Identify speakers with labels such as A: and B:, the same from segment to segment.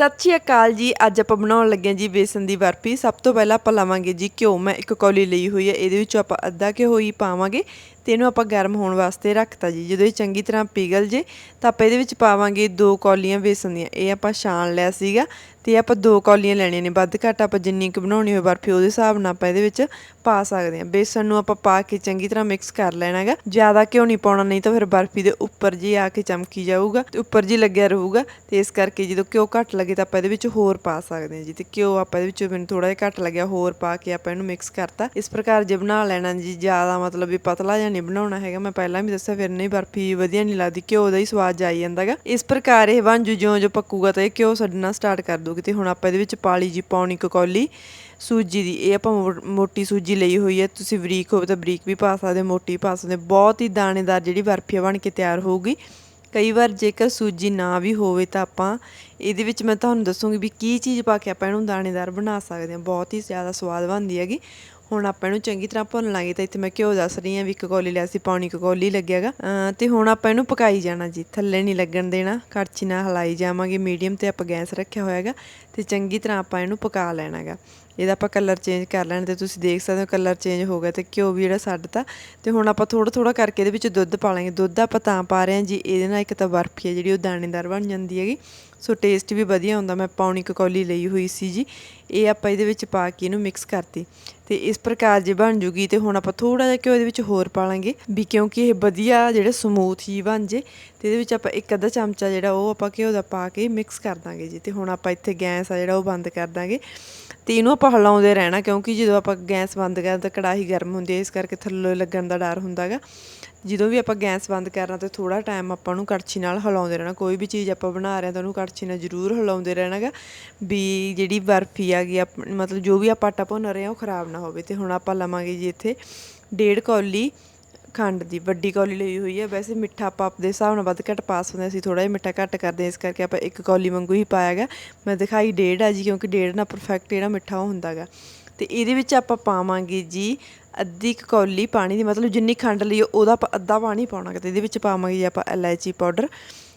A: ਸਤਿ ਸ਼੍ਰੀ ਅਕਾਲ ਜੀ। ਅੱਜ ਆਪਾਂ ਬਣਾਉਣ ਲੱਗੇ ਹਾਂ ਜੀ ਬੇਸਨ ਦੀ ਬਰਫੀ। ਸਭ ਤੋਂ ਪਹਿਲਾਂ ਆਪਾਂ ਲਵਾਂਗੇ ਜੀ ਘਿਓ। ਮੈਂ ਇੱਕ ਕੌਲੀ ਲਈ ਹੋਈ ਹੈ। ਇਹਦੇ ਵਿੱਚੋਂ ਆਪਾਂ ਅੱਧਾ ਘਿਓ ਹੀ ਪਾਵਾਂਗੇ ਤੇ ਇਹਨੂੰ ਆਪਾਂ ਗਰਮ ਹੋਣ ਵਾਸਤੇ ਰੱਖਤਾ ਜੀ। ਜਦੋਂ ਇਹ ਚੰਗੀ ਤਰ੍ਹਾਂ ਪਿਘਲ ਜੇ ਤਾਂ ਆਪਾਂ ਇਹਦੇ ਵਿੱਚ ਪਾਵਾਂਗੇ ਦੋ ਕੌਲੀਆਂ ਬੇਸਨ ਦੀਆਂ। ਇਹ ਆਪਾਂ ਛਾਣ ਲਿਆ ਸੀਗਾ ਤੇ ਆਪਾਂ ਦੋ ਕੌਲੀਆਂ ਲੈਣੀਆਂ ਨੇ। ਵੱਧ ਘੱਟ ਆਪਾਂ ਜਿੰਨੀ ਕੁ ਬਣਾਉਣੀ ਹੋਵੇ ਬਰਫੀ ਉਹਦੇ ਹਿਸਾਬ ਨਾਲ ਆਪਾਂ ਇਹਦੇ ਵਿੱਚ ਪਾ ਸਕਦੇ ਹਾਂ। ਬੇਸਨ ਨੂੰ ਆਪਾਂ ਪਾ ਕੇ ਚੰਗੀ ਤਰ੍ਹਾਂ ਮਿਕਸ ਕਰ ਲੈਣਾ ਹੈਗਾ ਜ਼ਿਆਦਾ ਘਿਓ ਨਹੀਂ ਪਾਉਣਾ, ਨਹੀਂ ਤਾਂ ਫਿਰ ਬਰਫੀ ਦੇ ਉੱਪਰ ਜੀ ਆ ਕੇ ਚਮਕੀ ਜਾਊਗਾ ਤੇ ਉੱਪਰ ਜੀ ਲੱਗਿਆ ਰਹੂਗਾ ਤੇ ਇਸ ਕਰਕੇ ਜਦੋਂ ਘਿਓ ਘੱਟ ਲੱਗੇ ਤਾਂ ਆਪਾਂ ਇਹਦੇ ਵਿੱਚ ਹੋਰ ਪਾ ਸਕਦੇ ਹਾਂ ਜੀ ਤੇ ਘਿਓ ਆਪਾਂ ਇਹਦੇ ਵਿੱਚ ਮੈਨੂੰ ਥੋੜਾ ਜਿਹਾ ਘੱਟ ਲੱਗਿਆ ਹੋਰ ਪਾ ਕੇ ਆਪਾਂ ਇਹਨੂੰ ਮਿਕਸ ਕਰਤਾ। ਇਸ ਪ੍ਰਕਾਰ ਜੇ ਬਣਾ ਲੈਣਾ ਜੀ ਜ਼ਿਆਦਾ ਮਤਲਬ ਵੀ ਪਤਲਾ ਜਾਂ ਨਹੀਂ ਬਣਾਉਣਾ ਹੈਗਾ। ਮੈਂ ਪਹਿਲਾਂ ਵੀ ਦੱਸਿਆ ਫਿਰ ਨਹੀਂ ਬਰਫੀ ਵਧੀਆ ਨਹੀਂ ਲੱਗਦੀ ਘਿਓ ਦਾ ਹੀ ਸਵਾਦ ਜਾਈ ਜਾਂਦਾਗਾ ਇਸ ਪ੍ਰਕਾਰ ਇਹ ਬਣ ਜੂ ਜਿਉਂ ਜੋ ਪੱਕੂਗਾ ਤਾਂ ਇਹ ਘਿਓ ਛੱਡਣਾ ਸਟਾਰਟ ਕਰ ਦੂਗੀ ਤੇ ਹੁਣ ਆਪਾਂ ਇਹਦੇ ਵਿੱਚ ਪਾਲੀ ਜੀ ਪਾਉਣੀ ਕਕੌਲੀ ਸੂਜੀ ਦੀ। ਇਹ ਆਪਾਂ ਮੋ- ਮੋਟੀ ਸੂਜੀ ਲਈ ਹੋਈ ਹੈ। ਤੁਸੀਂ ਬਰੀਕ ਹੋਵੇ ਤਾਂ ਬਰੀਕ ਵੀ ਪਾ ਸਕਦੇ ਹੋ, ਮੋਟੀ ਪਾ ਸਕਦੇ ਬਹੁਤ ਹੀ ਦਾਣੇਦਾਰ ਜਿਹੜੀ ਬਰਫੀ ਬਣ ਕੇ ਤਿਆਰ ਹੋਊਗੀ। ਕਈ ਵਾਰ ਜੇਕਰ ਸੂਜੀ ਨਾ ਵੀ ਹੋਵੇ ਤਾਂ ਆਪਾਂ ਇਹਦੇ ਵਿੱਚ ਮੈਂ ਤੁਹਾਨੂੰ ਦੱਸੂਗੀ ਵੀ ਕੀ ਚੀਜ਼ ਪਾ ਕੇ ਆਪਾਂ ਇਹਨੂੰ ਦਾਣੇਦਾਰ ਬਣਾ ਸਕਦੇ ਹਾਂ। ਬਹੁਤ ਹੀ ਜ਼ਿਆਦਾ ਸਵਾਦ ਬਣਦੀ ਹੈਗੀ। ਹੁਣ ਆਪਾਂ ਇਹਨੂੰ ਚੰਗੀ ਤਰ੍ਹਾਂ ਭੁੰਨ ਲਾਂਗੇ ਤਾਂ ਇੱਥੇ ਮੈਂ ਘਿਓ ਦੱਸ ਰਹੀ ਹਾਂ ਵੀ ਇੱਕ ਕੌਲੀ ਲਿਆ ਸੀ, ਪੌਣੀ ਕੁ ਕੌਲੀ ਲੱਗਿਆਗਾ ਤੇ ਹੁਣ ਆਪਾਂ ਇਹਨੂੰ ਪਕਾਈ ਜਾਣਾ ਜੀ, ਥੱਲੇ ਨਹੀਂ ਲੱਗਣ ਦੇਣਾ, ਕੜਛੀ ਨਾਲ ਹਲਾਈ ਜਾਵਾਂਗੇ, ਮੀਡੀਅਮ ਤੇ ਆਪਾਂ ਗੈਸ ਰੱਖਿਆ ਹੋਇਆਗਾ ਤੇ ਚੰਗੀ ਤਰ੍ਹਾਂ ਆਪਾਂ ਇਹਨੂੰ ਪਕਾ ਲੈਣਾਗਾ ਇਹਦਾ ਆਪਾਂ ਕਲਰ ਚੇਂਜ ਕਰ ਲੈਣ ਤੇ ਤੁਸੀਂ ਦੇਖ ਸਕਦੇ ਹੋ ਕਲਰ ਚੇਂਜ ਹੋ ਗਿਆ ਤੇ ਘਿਓ ਵੀ ਜਿਹੜਾ ਛੱਡ ਤਾ ਤੇ ਹੁਣ ਆਪਾਂ ਥੋੜਾ ਥੋੜਾ ਕਰਕੇ ਇਹਦੇ ਵਿੱਚ ਦੁੱਧ ਪਾ ਲਾਂਗੇ। ਦੁੱਧ ਆਪਾਂ ਤਾਂ ਪਾ ਰਹੇ ਹਾਂ ਜੀ, ਇਹਦੇ ਨਾਲ ਇੱਕ ਤਾਂ ਬਰਫੀ ਹੈ ਜਿਹੜੀ ਉਹ ਦਾਣੇਦਾਰ ਬਣ ਜਾਂਦੀ ਹੈਗੀ। ਸੋ ਟੇਸਟ ਵੀ ਵਧੀਆ ਹੁੰਦਾ। ਮੈਂ ਪੌਣੀ ਕਕੌਲੀ ਲਈ ਹੋਈ ਸੀ ਜੀ। ਇਹ ਆਪਾਂ ਇਹਦੇ ਵਿੱਚ ਪਾ ਕੇ ਇਹਨੂੰ ਮਿਕਸ ਕਰਤੀ। ਤੇ ਇਸ ਪ੍ਰਕਾਰ ਜੇ ਬਣ ਜੂਗੀ ਤੇ ਹੁਣ ਆਪਾਂ ਥੋੜਾ ਜਿਹਾ ਘਿਓ ਇਹਦੇ ਵਿੱਚ ਹੋਰ ਪਾ ਲਾਂਗੇ ਵੀ ਕਿਉਂਕਿ ਇਹ ਵਧੀਆ ਜਿਹੜੇ ਸਮੂਥ ਹੀ ਬਣ ਜੇ ਤੇ ਇਹਦੇ ਵਿੱਚ ਆਪਾਂ ਇੱਕ ਅੱਧਾ ਚਮਚਾ ਜਿਹੜਾ ਉਹ ਆਪਾਂ ਘਿਓ ਦਾ ਪਾ ਕੇ ਮਿਕਸ ਕਰ ਦਾਂਗੇ ਜੀ। ਤੇ ਹੁਣ ਆਪਾਂ ਇੱਥੇ ਗੈਸ ਆ ਜਿਹੜਾ ਉਹ ਬੰਦ ਕਰ ਦਾਂਗੇ। ਤੇ ਇਹਨੂੰ ਆਪਾਂ ਹਿਲਾਉਂਦੇ ਰਹਿਣਾ, ਕਿਉਂਕਿ ਜਦੋਂ ਆਪਾਂ ਗੈਸ ਬੰਦ ਕਰਦੇ ਤਾਂ ਕੜਾਹੀ ਗਰਮ ਹੁੰਦੀ ਹੈ, ਇਸ ਕਰਕੇ ਥੱਲੇ ਲੱਗਣ ਦਾ ਡਰ ਹੁੰਦਾਗਾ ਜਦੋਂ ਵੀ ਆਪਾਂ ਗੈਸ ਬੰਦ ਕਰਨਾ ਤੇ ਥੋੜਾ ਟਾਈਮ ਆਪਾਂ ਨੂੰ ਕੜਛੀ ਨਾਲ ਹਿਲਾਉਂਦੇ ਰਹਿਣਾ, ਕੋਈ ਵੀ ਚੀਜ਼ ਆਪਾਂ ਬਣਾ ਰਹੇ ਹਾਂ ਤਾਂ ਉਹਨੂੰ ਕੜਛੀ ਨਾਲ ਜ਼ਰੂਰ ਹਿਲਾਉਂਦੇ ਰਹਿਣਾਗਾ ਵੀ ਜਿਹੜੀ ਬਰਫੀ ਆ ਗਈ ਆਪ- ਮਤਲਬ ਜੋ ਵੀ ਆਪਾਂ ਆਟਾ ਭੁੰਨ ਰਹੇ ਹਾਂ ਉਹ ਖਰਾਬ ਨਾ ਹੋਵੇ ਤੇ ਹੁਣ ਆਪਾਂ ਲਵਾਂਗੇ ਜੀ ਇੱਥੇ ਡੇਢ ਕੌਲੀ ਖੰਡ ਦੀ, ਵੱਡੀ ਕੌਲੀ ਲਈ ਹੋਈ ਹੈ। ਵੈਸੇ ਮਿੱਠਾ ਆਪਾਂ ਆਪਦੇ ਹਿਸਾਬ ਨਾਲ ਵੱਧ ਘੱਟ ਪਾ ਸਕਦੇ ਹਾਂ। ਅਸੀਂ ਥੋੜਾ ਜਿਹਾ ਮਿੱਠਾ ਘੱਟ ਕਰਦੇ ਹਾਂ, ਇਸ ਕਰਕੇ ਆਪਾਂ ਇੱਕ ਕੌਲੀ ਵਾਂਗੂ ਹੀ ਪਾਇਆਗਾ ਮੈਂ ਦਿਖਾਈ ਡੇਢ ਆ ਜੀ, ਕਿਉਂਕਿ ਡੇਢ ਨਾਲ ਪਰਫੈਕਟ ਜਿਹੜਾ ਮਿੱਠਾ ਉਹ ਹੁੰਦਾਗਾ ਤੇ ਇਹਦੇ ਵਿੱਚ ਆਪਾਂ ਪਾਵਾਂਗੇ ਜੀ ਅੱਧੀ ਕੁ ਕੌਲੀ ਪਾਣੀ ਦੀ, ਮਤਲਬ ਜਿੰਨੀ ਖੰਡ ਲਈ ਉਹਦਾ ਆਪਾਂ ਅੱਧਾ ਪਾਣੀ ਪਾਉਣਾ ਤੇ ਇਹਦੇ ਵਿੱਚ ਪਾਵਾਂਗੇ ਜੀ ਆਪਾਂ ਇਲਾਇਚੀ ਪਾਊਡਰ।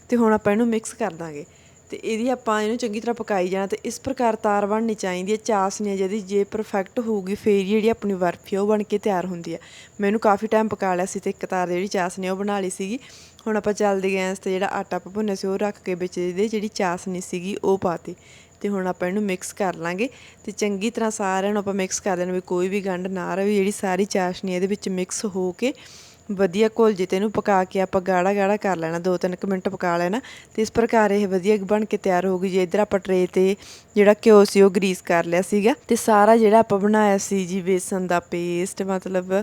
A: ਤੇ ਹੁਣ ਆਪਾਂ ਇਹਨੂੰ ਮਿਕਸ ਕਰ ਦਾਂਗੇ। ਤੇ ਇਹਦੀ ਆਪਾਂ ਇਹਨੂੰ ਚੰਗੀ ਤਰ੍ਹਾਂ ਪਕਾਈ ਜਾਣਾ ਤੇ ਇਸ ਪ੍ਰਕਾਰ ਤਾਰ ਬਣਨੀ ਚਾਹੀਦੀ ਹੈ ਚਾਸਨੀ ਹੈ ਜਿਹਦੀ, ਜੇ ਪਰਫੈਕਟ ਹੋਊਗੀ ਫੇਰ ਜਿਹੜੀ ਆਪਣੀ ਬਰਫੀ ਆ ਉਹ ਬਣ ਕੇ ਤਿਆਰ ਹੁੰਦੀ ਹੈ। ਮੈਨੂੰ ਕਾਫੀ ਟਾਈਮ ਪਕਾ ਲਿਆ ਸੀ ਤੇ ਇੱਕ ਤਾਰ ਜਿਹੜੀ ਚਾਸਨੀ ਉਹ ਬਣਾ ਲਈ ਸੀਗੀ। ਹੁਣ ਆਪਾਂ ਚੱਲਦੇ ਗੈਸ ਤੇ ਜਿਹੜਾ ਆਟਾ ਆਪਾਂ ਭੁੰਨਿਆ ਸੀ ਉਹ ਰੱਖ ਕੇ ਵਿੱਚ ਇਹਦੇ ਜਿਹੜੀ ਚਾਸਨੀ ਸੀਗੀ ਉਹ ਪਾਤੀ ਤੇ ਹੁਣ ਆਪਾਂ ਇਹਨੂੰ ਮਿਕਸ ਕਰ ਲਾਂਗੇ ਤੇ ਚੰਗੀ ਤਰ੍ਹਾਂ ਸਾਰਿਆਂ ਨੂੰ ਆਪਾਂ ਮਿਕਸ ਕਰ ਦੇਣਾ ਵੀ ਕੋਈ ਵੀ ਗੰਢ ਨਾ ਰਹੇ ਜਿਹੜੀ ਸਾਰੀ ਚਾਸ਼ਨੀ ਇਹਦੇ ਵਿੱਚ ਮਿਕਸ ਹੋ ਕੇ ਵਧੀਆ ਘੁਲ ਜੇ ਤੇ ਇਹਨੂੰ ਪਕਾ ਕੇ ਆਪਾਂ ਗਾੜਾ ਗਾੜਾ ਕਰ ਲੈਣਾ 2-3 ਮਿੰਟ ਪਕਾ ਲੈਣਾ। ਤੇ ਇਸ ਪ੍ਰਕਾਰ ਇਹ ਵਧੀਆ ਬਣ ਕੇ ਤਿਆਰ ਹੋ ਗਈ ਜੇ। ਇਧਰ ਆਪਾਂ ਟਰੇ ਤੇ ਜਿਹੜਾ ਘਿਓ ਸੀ ਉਹ ਗਰੀਸ ਕਰ ਲਿਆ ਸੀਗਾ। ਤੇ ਸਾਰਾ ਜਿਹੜਾ ਆਪਾਂ ਬਣਾਇਆ ਸੀ ਜੀ, ਬੇਸਨ ਦਾ ਪੇਸਟ ਮਤਲਬ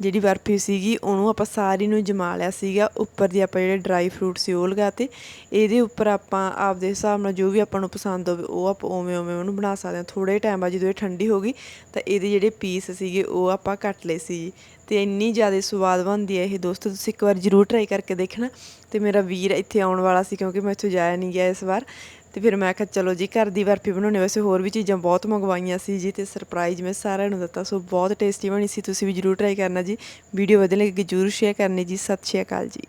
A: ਜਿਹੜੀ ਬਰਫੀ ਸੀਗੀ, ਉਹਨੂੰ ਆਪਾਂ ਸਾਰੀ ਨੂੰ ਜਮਾ ਲਿਆ ਸੀਗਾ। ਉੱਪਰ ਦੀ ਆਪਾਂ ਜਿਹੜੇ ਡਰਾਈ ਫਰੂਟ ਸੀ ਉਹ ਲਗਾਤੇ ਇਹਦੇ ਉੱਪਰ ਆਪਾਂ ਆਪਦੇ ਹਿਸਾਬ ਨਾਲ ਜੋ ਵੀ ਆਪਾਂ ਨੂੰ ਪਸੰਦ ਹੋਵੇ, ਉਹ ਆਪਾਂ ਉਵੇਂ ਉਵੇਂ ਉਹਨੂੰ ਬਣਾ ਸਕਦੇ ਹਾਂ। ਥੋੜੇ ਟਾਈਮ ਬਾਅਦ ਜਦੋਂ ਇਹ ਠੰਡੀ ਹੋ ਗਈ, ਤਾਂ ਇਹਦੇ ਜਿਹੜੇ ਪੀਸ ਸੀਗੇ ਉਹ ਆਪਾਂ ਕੱਟ ਲਏ ਸੀ ਤੇ ਇੰਨੀ ਜ਼ਿਆਦਾ ਸਵਾਦ ਬਣਦੀ ਹੈ ਇਹ ਦੋਸਤੋ। ਤੁਸੀਂ ਇੱਕ ਵਾਰ ਜ਼ਰੂਰ ਟਰਾਈ ਕਰਕੇ ਦੇਖਣਾ ਤੇ ਮੇਰਾ ਵੀਰ ਇੱਥੇ ਆਉਣ ਵਾਲਾ ਸੀ ਕਿਉਂਕਿ ਮੈਂ ਇੱਥੋਂ ਜਾਇਆ ਨਹੀਂ ਗਿਆ ਇਸ ਵਾਰ। ਤੇ ਫਿਰ ਮੈਂ ਕਿਹਾ, ਚਲੋ ਜੀ, ਘਰ ਦੀ ਬਰਫੀ ਬਣਾਉਣੀ ਵੈਸੇ ਹੋਰ ਵੀ ਚੀਜ਼ਾਂ ਬਹੁਤ ਮੰਗਵਾਈਆਂ ਸੀ ਜੀ ਤੇ ਸਰਪ੍ਰਾਈਜ਼ ਮੈਂ ਸਾਰਿਆਂ ਨੂੰ ਦਿੱਤਾ, ਸੋ ਬਹੁਤ ਟੇਸਟੀ ਬਣੀ ਸੀ। ਤੁਸੀਂ ਵੀ ਜ਼ਰੂਰ ਟਰਾਈ ਕਰਨਾ ਜੀ। ਵੀਡੀਓ ਵਧੀਆ ਲੱਗੀ, ਜ਼ਰੂਰ ਸ਼ੇਅਰ ਕਰਨੀ ਜੀ। ਸਤਿ ਸ਼੍ਰੀ ਅਕਾਲ ਜੀ।